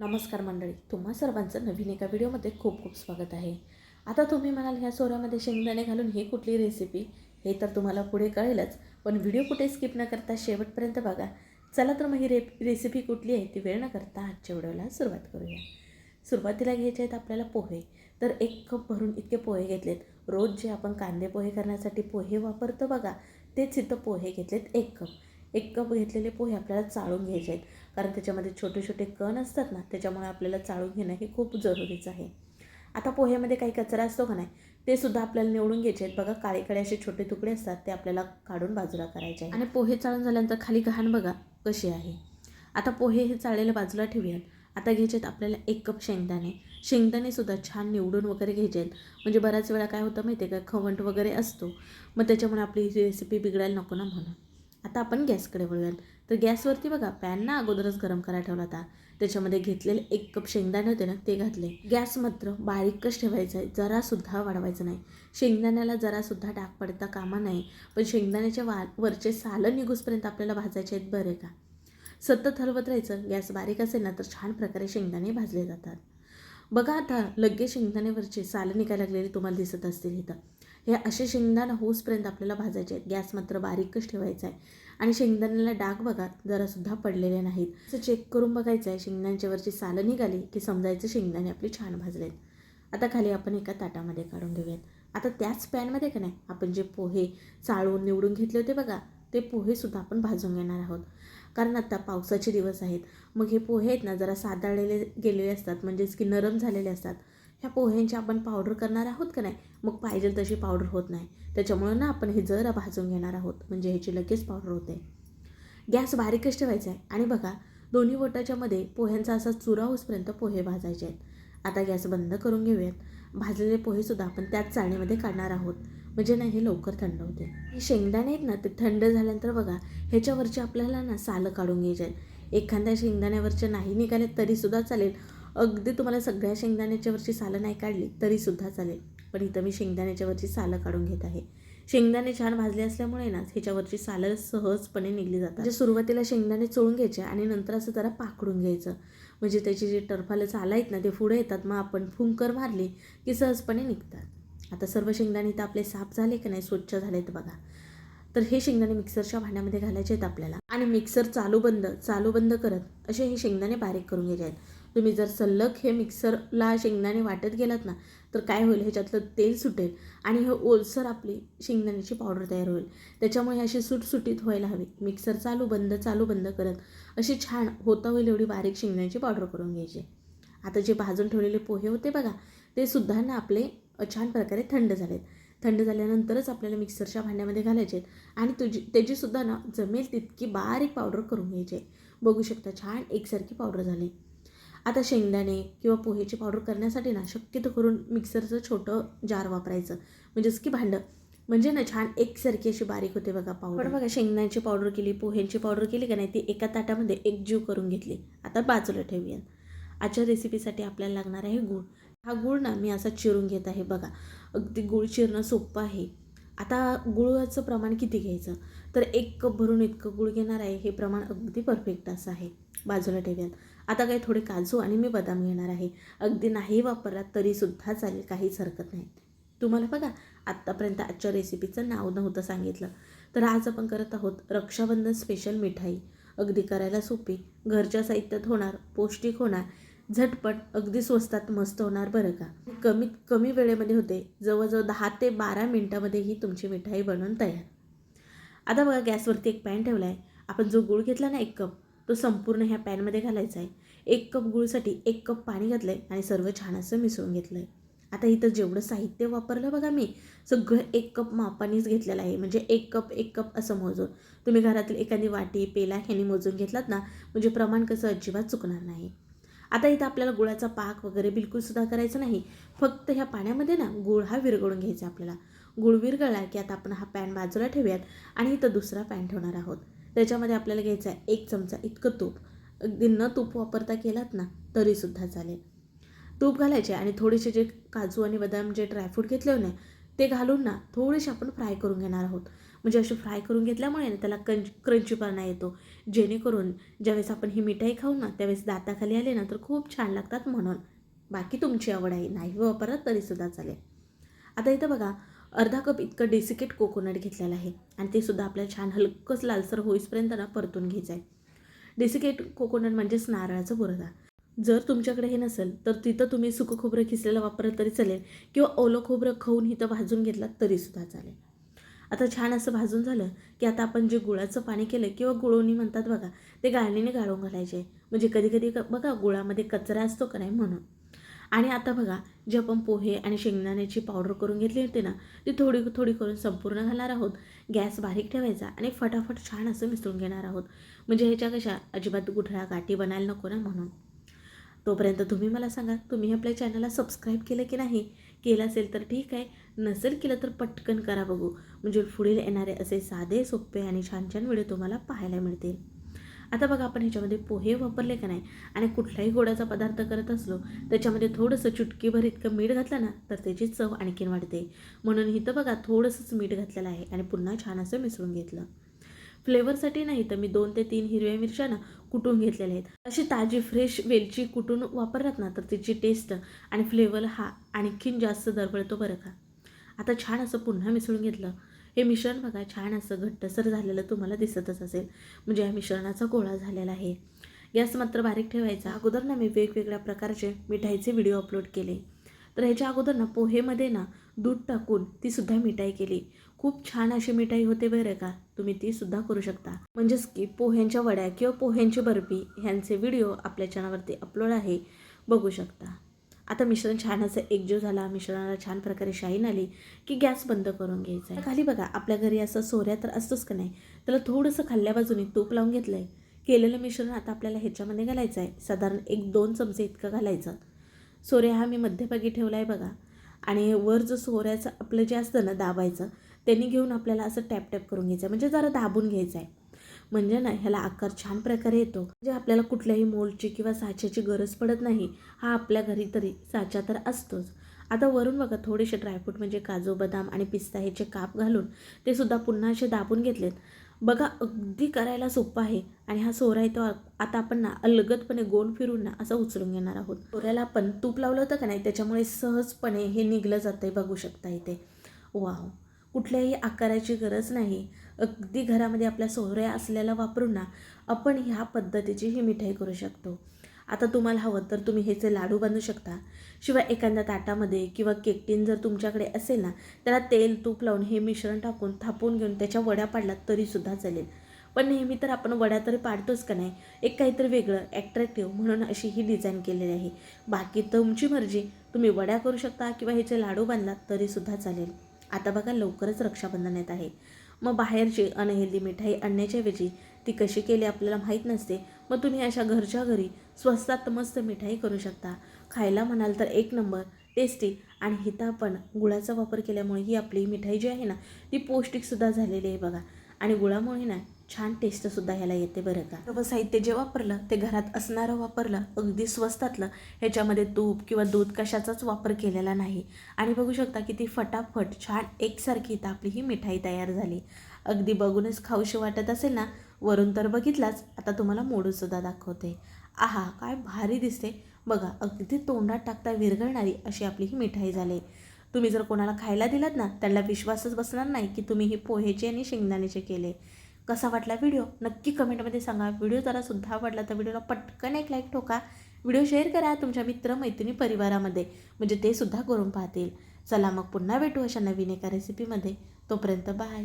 नमस्कार मंडळी तुम्हा सर्वांचं नवीन एका व्हिडिओमध्ये खूप खूप स्वागत आहे. आता तुम्ही म्हणाल ह्या सोऱ्यामध्ये शेंगदाणे घालून ही कुठली रेसिपी हे तर तुम्हाला पुढे कळेलच पण व्हिडिओ कुठे स्किप न करता शेवटपर्यंत बघा. चला तर मग ही रे रेसिपी कुठली आहे ती वेळ न करता आजच्या व्हिडिओला सुरुवात करूया. सुरुवातीला घ्यायचे आहेत आपल्याला पोहे. तर एक कप भरून इतके पोहे घेतलेत. रोज जे आपण कांदे पोहे करण्यासाठी पोहे वापरतो बघा तेच इथं पोहे घेतलेत एक कप. एक कप घेतलेले पोहे आपल्याला चाळून घ्यायचे आहेत. कारण त्याच्यामध्ये छोटे छोटे कण असतात ना त्याच्यामुळे आपल्याला चाळून घेणं हे खूप जरुरीचं आहे. आता पोह्यामध्ये काही कचरा असतो का नाही ते सुद्धा आपल्याला निवडून घ्यायचे आहेत. बघा काळे काळे असे छोटे तुकडे असतात ते आपल्याला काढून बाजूला करायचे आहे आणि पोहे चाळून झाल्यानंतर खाली घाण बघा कशी आहे. आता पोहे हे चाळलेले बाजूला ठेवूयात. आता घ्यायचे आहेत आपल्याला एक कप शेंगदाणे. शेंगदाणेसुद्धा छान निवडून वगैरे घ्यायचे आहेत. म्हणजे बऱ्याच वेळा काय होतं माहिती आहे का खवंट वगैरे असतो. मग त्याच्यामुळे आपली रेसिपी बिघडायला नको ना म्हणून. आता आपण गॅसकडे वळूयात. तर गॅसवरती बघा पॅन ना अगोदरच गरम करायला ठेवला होता. त्याच्यामध्ये घेतलेले एक कप शेंगदाणे होते ना ते घातले. गॅस मात्र बारीकच ठेवायचं आहे जरासुद्धा वाढवायचं नाही. शेंगदाण्याला जरासुद्धा डाग पडता कामा नाही पण शेंगदाण्याच्या वा वरचे सालं निघूसपर्यंत आपल्याला भाजायचे आहेत बरे का? सतत हलवत राहायचं गॅस बारीक असेल ना तर छान प्रकारे शेंगदाणे भाजले जातात. बघा आता लगेच शेंगदाण्यावरचे सालं निघायला लागलेले तुम्हाला दिसत असतील इथं. हे असे शेंगदाणा होसपर्यंत आपल्याला भाजायचे आहेत. गॅस मात्र बारीकच ठेवायचा आहे. आणि शेंगदाण्याला डाग बघा जरासुद्धा पडलेले नाहीत. असं चेक करून बघायचं आहे शेंगदाण्याच्यावरची सालं निघाली की समजायचं शेंगदाणे आपले छान भाजलेत. आता खाली आपण एका ताटामध्ये काढून घेऊयात. आता त्याच पॅनमध्ये का नाही आपण जे पोहे चाळून निवडून घेतले होते बघा ते पोहेसुद्धा आपण भाजून घेणार आहोत. कारण आता पावसाचे दिवस आहेत. मग हे पोहे आहेत ना जरा सादाळलेले गेलेले असतात म्हणजेच की नरम झालेले असतात. ह्या पोह्यांची आपण पावडर करणार आहोत का नाही? मग पाहिजे तशी पावडर होत नाही. त्याच्यामुळं ना आपण हे जरा भाजून घेणार आहोत. म्हणजे ह्याची लगेच पावडर होते. गॅस बारीकच ठेवायचा आहे. आणि बघा दोन्ही बोटाच्यामध्ये पोह्यांचा असा चुरा होसपर्यंत पोहे भाजायचे आहेत. आता गॅस बंद करून घेऊयात. भाजलेले पोहेसुद्धा आपण त्याच चाळणीमध्ये काढणार आहोत. म्हणजे ना हे लवकर थंड होते. हे शेंगदाणे आहेत ना ते थंड झाल्यानंतर बघा ह्याच्यावरचे आपल्याला ना सालं काढून घ्यायचे आहेत. एखाद्या शेंगदाण्यावरचे नाही निघाले तरीसुद्धा चालेल. अगदी तुम्हाला सगळ्या शेंगदाण्याच्यावरची सालं नाही काढली तरीसुद्धा चालेल. पण इथं मी शेंगदाण्याच्यावरची सालं काढून घेत आहे. शेंगदाणे छान भाजले असल्यामुळे ना ह्याच्यावरची सालं सहजपणे निघली जातात. म्हणजे सुरुवातीला शेंगदाणे चोळून घ्यायचे आणि नंतर असं जरा पाकडून घ्यायचं. म्हणजे त्याची जी टरफालं सालं आहेत ना ते पुढे येतात. मग आपण फुंकर मारली की सहजपणे निघतात. आता सर्व शेंगदाणे तर आपले साफ झाले की नाही स्वच्छ झालेत बघा. तर हे शेंगदाणे मिक्सरच्या भांड्यामध्ये घालायचे आहेत आपल्याला. आणि मिक्सर चालू बंद चालू बंद करत असे हे शेंगदाणे बारीक करून घ्यायचे आहेत. तुम्ही जर सल्लग हे मिक्सरला शेंगदाणे वाटत गेलात ना तर काय होईल? ह्याच्यातलं तेल सुटेल आणि हे ओलसर आपली शेंगदाण्याची पावडर तयार होईल. त्याच्यामुळे अशी सुटसुटीत व्हायला हवी. मिक्सर चालू बंद चालू बंद करत अशी छान होता होईल एवढी बारीक शेंगदाण्याची पावडर करून घ्यायची. आता जे भाजून ठेवलेले पोहे होते बघा ते सुद्धा ना आपले छान प्रकारे थंड झालेत. थंड झाल्यानंतरच आपल्याला मिक्सरच्या भांड्यामध्ये घालायचे आहेत आणि तुझी त्याचीसुद्धा ना जमेल तितकी बारीक पावडर करून घ्यायची आहे बघू शकता छान एकसारखी पावडर झाली. आता शेंगदाणे किंवा पोहेची पावडर करण्यासाठी ना शक्यतो करून मिक्सरचं छोटं जार वापरायचं. म्हणजेच की भांडं. म्हणजे ना छान एकसारखी अशी बारीक होते बघा पावडर बघा शेंगदाण्याची पावडर केली पोह्यांची पावडर केली का नाही ती एका ताटामध्ये एकजीव करून घेतली. आता बाजूला ठेवूया आजच्या रेसिपीसाठी आपल्याला लागणार आहे गूळ. हा गूळ ना मी असा चिरून घेत आहे बघा. अगदी गूळ चिरणं सोपं आहे. आता गुळाचं प्रमाण किती घ्यायचं? तर एक कप भरून इतकं गुळ घेणार आहे हे प्रमाण अगदी परफेक्ट असं आहे. बाजूला ठेवूयात. आता काही थोडे काजू आणि मी बदाम घेणार आहे. अगदी नाही वापरला तरीसुद्धा चालेल काहीच हरकत नाही. तुम्हाला बघा आत्तापर्यंत आजच्या रेसिपीचं नाव नव्हतं सांगितलं. तर आज आपण करत आहोत रक्षाबंधन स्पेशल मिठाई. अगदी करायला सोपी. घरच्या साहित्यात होणार पौष्टिक होणार झटपट अगदी स्वस्तात मस्त होणार बरं का? कमीत कमी वेळेमध्ये होते. जवळजवळ दहा ते बारा मिनटामध्ये ही तुमची मिठाई बनवून तयार. आता बघा गॅसवरती एक पॅन ठेवला आहे आपण जो गूळ घेतला ना एक कप तो संपूर्ण ह्या पॅनमध्ये घालायचा आहे. एक कप गुळसाठी एक कप पाणी घातलं आहे आणि सर्व छान असं मिसळून घेतलं आहे आता इथं जेवढं साहित्य वापरलं बघा मी सगळं एक कप मापानीच घेतलेलं आहे. म्हणजे एक कप एक कप असं मोजून. तुम्ही घरातील एखादी वाटी पेला ह्यानी मोजून घेतलात ना म्हणजे प्रमाण कसं अजिबात चुकणार नाही. आता इथं आपल्याला गुळाचा पाक वगैरे बिलकुलसुद्धा करायचं नाही. फक्त ह्या पाण्यामध्ये ना गुळ हा विरघळून घ्यायचा आपल्याला. गुळ विरघळला की आता आपण हा पॅन बाजूला ठेवूयात आणि इथं दुसरा पॅन ठेवणार आहोत. त्याच्यामध्ये आपल्याला घ्यायचा आहे एक चमचा इतकं तूप. अगदी न तूप वापरता केलात ना तरीसुद्धा चालेल. तूप घालायचे आणि थोडेसे जे काजू आणि बदाम जे ड्रायफ्रूट घेतले होते ते घालून ना थोडेसे आपण फ्राय करून घेणार आहोत. म्हणजे अशी फ्राय करून घेतल्यामुळे ना त्याला कंच क्रंचीपणा येतो. जेणेकरून ज्यावेळेस आपण ही मिठाई खाऊ ना त्यावेळेस दाताखाली आले ना तर खूप छान लागतात म्हणून. बाकी तुमची आवड आहे नाही वापरत तरीसुद्धा चालेल. आता इथं बघा अर्धा कप इतकं डेसिकेट कोकोनट घेतलेलं आहे. आणि ते सुद्धा आपल्याला छान हलकंच लालसर होईसपर्यंत ना परतून घ्यायचं आहे डेसिकेट कोकोनट म्हणजेच नारळाचं बुरदा जर तुमच्याकडे हे नसेल तर तिथं तुम्ही सुकं खोबरं खिसलेलं वापरलं तरी चालेल किंवा ओलं खोबरं खाऊन इथं भाजून घेतलं तरीसुद्धा चालेल. आता छान असं भाजून झालं की आता आपण जे गुळाचं पाणी केलं किंवा गुळवणी म्हणतात बघा ते गाळणीने गाळून घालायचे. म्हणजे कधी कधी बघा गुळामध्ये कचरा असतो का नाही म्हणून. आणि आता बघा जे आपण पोहे आणि शेंगदाण्याची पावडर करून घेतली होती ना ती थोडी थोडी करून संपूर्ण घालणार आहोत. गॅस बारीक ठेवायचा आणि फटाफट छान असं मिसळून घेणार आहोत. म्हणजे ह्याच्या कशा अजिबात गुठळा गाठी बनायला नको ना म्हणून. तोपर्यंत तुम्ही मला सांगा तुम्ही आपल्या चॅनलला सबस्क्राईब केलं की नाही? केलं असेल तर ठीक आहे. नसेल केलं तर पटकन करा बघू. म्हणजे पुढील येणारे असे साधे सोपे आणि छान छान व्हिडिओ तुम्हाला पाहायला मिळतील. आता बघा आपण ह्याच्यामध्ये पोहे वापरले का नाही? आणि कुठलाही गोडाचा पदार्थ करत असलो त्याच्यामध्ये थोडंसं चुटकीभर इतकं मीठ घातलं ना तर त्याची चव आणखीन वाढते. म्हणून इथं बघा थोडंसंच मीठ घातलेलं आहे आणि पुन्हा छान असं मिसळून घेतलं. फ्लेवरसाठी नाही तर मी दोन ते तीन हिरव्या मिरच्या ना कुटून घेतलेल्या आहेत. अशी ताजी फ्रेश वेलची कुटून वापरलात ना तर तिची टेस्ट आणि फ्लेवर हा आणखीन जास्त दरवळतो बरं का. आता छान असं पुन्हा मिसळून घेतलं. हे मिश्रण बघा छान असं घट्टसर झालेलं तुम्हाला दिसतच असेल. म्हणजे या मिश्रणाचा गोळा झालेला आहे. गॅस मात्र बारीक ठेवायचा. अगोदर ना मी वेगवेगळ्या प्रकारचे मिठाईचे व्हिडिओ अपलोड केले. तर ह्याच्या अगोदर ना पोहेमध्ये ना दूध टाकून तीसुद्धा मिठाई केली. खूप छान अशी मिठाई होते बरं का. तुम्ही ती सुद्धा करू शकता. म्हणजेच की पोह्यांच्या वड्या किंवा पोह्यांची बर्फी ह्यांचे व्हिडिओ आपल्या चॅनलवरती अपलोड आहे. बघू शकता. आता मिश्रण छान असं एकजीव झाला. मिश्रणाला छान प्रकारे शाईन आली की गॅस बंद करून घ्यायचा आहे. खाली बघा आपल्या घरी असं सोऱ्या तर असतोच का नाही? त्याला थोडंसं खाल्ल्या बाजूने तूप लावून घेतलं आहे केलेलं मिश्रण आता आपल्याला ह्याच्यामध्ये घालायचं आहे. साधारण एक दोन चमचे इतकं घालायचं. सोऱ्या हा मी मध्यभागी ठेवला आहे बघा. आणि वर जो सोऱ्याचं आपलं जे असतं ना दाबायचं त्यांनी घेऊन आपल्याला असं टॅप टॅप करून घ्यायचं. आहे म्हणजे जरा दाबून घ्यायचं आहे म्हणजे ना ह्याला आकार छान प्रकारे येतो. म्हणजे आपल्याला कुठल्याही मोलची किंवा साच्याची गरज पडत नाही. हा आपल्या घरी तरी साचा तर असतोच. आता वरून बघा थोडेसे ड्रायफ्रूट म्हणजे काजू बदाम आणि पिस्ता ह्याचे काप घालून ते सुद्धा पुन्हा असे दाबून घेतलेत. बघा अगदी करायला सोपं आहे. आणि हा सोरा आहे तो आता आपण ना अलगदपणे गोल फिरून ना असं उचलून घेणार आहोत. सोऱ्याला आपण तूप लावलं होतं का नाही? त्याच्यामुळे सहजपणे हे निघलं जातं आहे बघू शकता इथे. वाव. कुठल्याही आकाराची गरज नाही. अगदी घरामध्ये आपल्या सोहऱ्या असलेला वापरून ना आपण ह्या पद्धतीची ही मिठाई करू शकतो. आता तुम्हाला हवं तर तुम्ही ह्याचे लाडू बांधू शकता. शिवाय एखाद्या ताटामध्ये किंवा केकटीन जर तुमच्याकडे असेल ना त्याला तेल तूप लावून हे मिश्रण टाकून थापून घेऊन त्याच्या वड्या पाडलात तरीसुद्धा चालेल. पण नेहमी तर आपण वड्या तरी पाडतोच का नाही? एक काहीतरी वेगळं ॲट्रॅक्टिव्ह म्हणून अशी ही डिझाईन केलेली आहे. बाकी तुमची मर्जी. तुम्ही वड्या करू शकता किंवा ह्याचे लाडू बांधलात तरीसुद्धा चालेल. आता बघा लवकरच रक्षाबंधन येत आहे. मग बाहेरची अनहेल्दी मिठाई आणण्याच्या ऐवजी ती कशी केली आपल्याला माहीत नसते. मग तुम्ही अशा घरच्या घरी स्वस्तात मस्त मिठाई करू शकता. खायला म्हणाल तर एक नंबर टेस्टी. आणि हिथं आपण गुळाचा वापर केल्यामुळे ही आपली मिठाई जी आहे ना ती पौष्टिकसुद्धा झालेली आहे बघा. आणि गुळामुळे ना छान टेस्टसुद्धा ह्याला येते बरं का. सर्व साहित्य जे वापरलं ते घरात असणारं वापरलं अगदी स्वस्तातलं ह्याच्यामध्ये तूप किंवा दूध कशाचाच वापर केलेला नाही. आणि बघू शकता की ती फटाफट छान एकसारखी इथं आपली ही मिठाई तयार झाली. अगदी बघूनच खाऊशी वाटत असेल ना वरून तर बघितलाच. आता तुम्हाला मोडूनसुद्धा दाखवते. आहा काय भारी दिसते. बघा अगदी तोंडात टाकता विरघळणारी अशी आपली ही मिठाई झाली. तुम्ही जर कोणाला खायला दिलात ना त्यांना विश्वासच बसणार नाही की तुम्ही ही पोहेचे आणि शेंगदाण्याचे केले. कसा वाटला व्हिडिओ? नक्की कमेंटमध्ये सांगा. व्हिडिओ जरा सुद्धा आवडला तर व्हिडिओला पटकन एक लाईक ठोका. व्हिडिओ शेअर करा तुमच्या मित्र मैत्रिणी परिवारामध्ये. म्हणजे ते सुद्धा करून पाहतील. चला मग पुन्हा भेटू अशा नवीन एका रेसिपीमध्ये तोपर्यंत बाय.